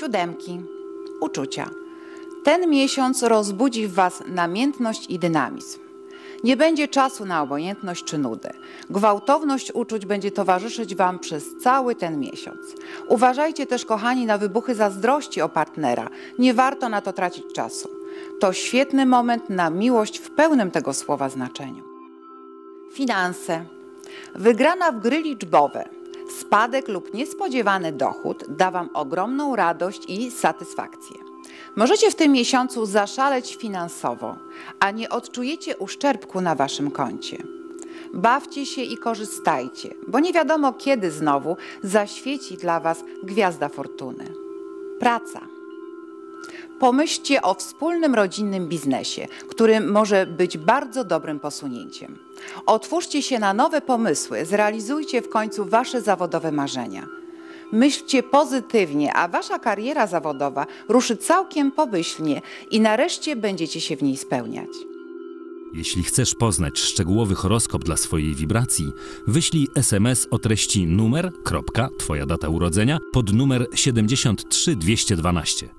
Siódemki. Uczucia. Ten miesiąc rozbudzi w Was namiętność i dynamizm. Nie będzie czasu na obojętność czy nudę. Gwałtowność uczuć będzie towarzyszyć Wam przez cały ten miesiąc. Uważajcie też, kochani, na wybuchy zazdrości o partnera. Nie warto na to tracić czasu. To świetny moment na miłość w pełnym tego słowa znaczeniu. Finanse. Wygrana w gry liczbowe, spadek lub niespodziewany dochód da Wam ogromną radość i satysfakcję. Możecie w tym miesiącu zaszaleć finansowo, a nie odczujecie uszczerbku na Waszym koncie. Bawcie się i korzystajcie, bo nie wiadomo kiedy znowu zaświeci dla Was gwiazda fortuny. Praca. Pomyślcie o wspólnym rodzinnym biznesie, który może być bardzo dobrym posunięciem. Otwórzcie się na nowe pomysły, zrealizujcie w końcu Wasze zawodowe marzenia. Myślcie pozytywnie, a Wasza kariera zawodowa ruszy całkiem pomyślnie i nareszcie będziecie się w niej spełniać. Jeśli chcesz poznać szczegółowy horoskop dla swojej wibracji, wyślij SMS o treści numer, kropka, twoja data urodzenia pod numer 73212.